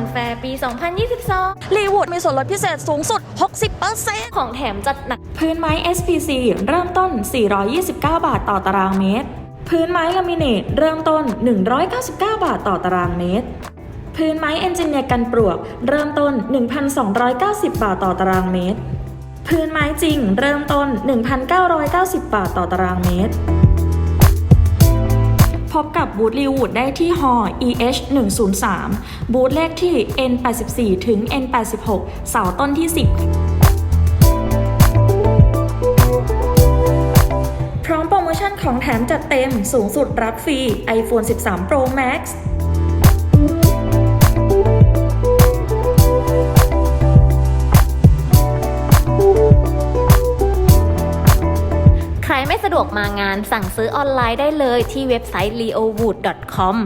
นแฟร์ปี 2022 รีวูดมีส่วนลดพิเศษสูงสุด 60%ของแถมจัดหนัก พื้นไม้ SPC เริ่มต้น 429 บาทต่อตารางเมตร พื้นไม้ลามิเนตเริ่มต้น 199 บาทต่อตารางเมตร พื้นไม้เอนจิเนียร์กันปลวก เริ่มต้น 1,290 บาทต่อตารางเมตร พื้นไม้จริงเริ่มต้น 1,990 บาทต่อตารางเมตร พบกับบูธลีวูดได้ที่ฮอ EH 103บูธเลขที่ N84 ถึง N86 เสาต้นที่ 10พร้อมโปรโมชั่นของแถมจัดเต็มสูงสุดรับฟรี iPhone 13 Pro Max ไม่สะดวกมางานสั่งซื้อออนไลน์ได้เลยที่เว็บไซต์ leowood.com